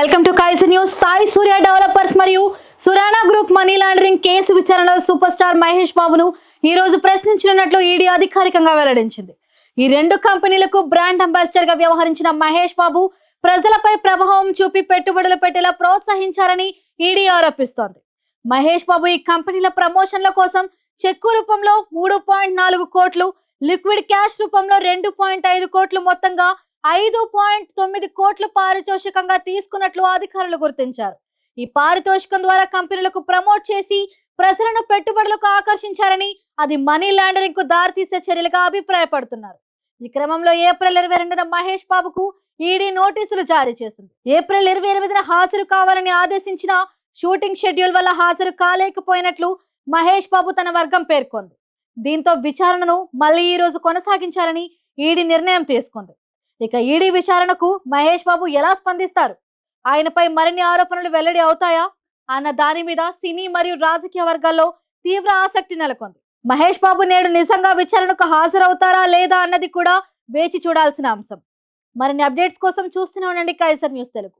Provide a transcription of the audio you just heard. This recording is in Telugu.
వెల్కమ్ టు కైస్ న్యూస్. సాయి సూర్య డెవలపర్స్ మరియు Surana group money laundering case విచారణలో సూపర్ స్టార్ మహేష్ బాబును ఈ రోజు ప్రశ్నించనున్నట్లు ఈడీ అధికారికంగా వెల్లడించింది. ఈ రెండు కంపెనీలకు బ్రాండ్ అంబాసిడర్గా వ్యవహరించిన మహేష్ బాబు ప్రజలపై ప్రభావం చూపి పెట్టుబడులు పెట్టేలా ప్రోత్సహించారని ఈడీ ఆరోపిస్తోంది. మహేష్ బాబు ఈ కంపెనీల ప్రమోషన్ల కోసం చెక్కు రూపంలో మూడు పాయింట్ నాలుగు కోట్లు లిక్విడ్ క్యాష్ రూపంలో రెండు పాయింట్ ఐదు కోట్లు మొత్తంగా ఐదు పాయింట్ తొమ్మిది కోట్లు పారితోషికంగా తీసుకున్నట్లు అధికారులు గుర్తించారు. ఈ పారితోషికం ద్వారా కంపెనీలకు ప్రమోట్ చేసి ప్రసరణ పెట్టుబడులకు ఆకర్షించారని అది మనీ లాండరింగ్కు దారితీసే చర్యలుగా అభిప్రాయపడుతున్నారు. ఈ క్రమంలో ఏప్రిల్ ఇరవై రెండున మహేష్ బాబుకు ఈడీ నోటీసులు జారీ చేసింది. ఏప్రిల్ ఇరవై ఎనిమిదిన హాజరు కావాలని ఆదేశించిన షూటింగ్ షెడ్యూల్ వల్ల హాజరు కాలేకపోయినట్లు మహేష్ బాబు తన వర్గం పేర్కొంది. దీంతో విచారణను మళ్ళీ ఈ రోజు కొనసాగించాలని ఈడీ నిర్ణయం తీసుకుంది. ఇక ఈడీ విచారణకు మహేష్ బాబు ఎలా స్పందిస్తారు? ఆయనపై మరిన్ని ఆరోపణలు వెల్లడి అవుతాయా? అన్న దాని మీద సినీ మరియు రాజకీయ వర్గాల్లో తీవ్ర ఆసక్తి నెలకొంది. మహేష్ బాబు నేడు నిజంగా విచారణకు హాజరవుతారా లేదా అన్నది కూడా వేచి చూడాల్సిన అంశం. మరిన్ని అప్డేట్స్ కోసం చూస్తూనే ఉండండి కైసర్ న్యూస్ తెలుగు.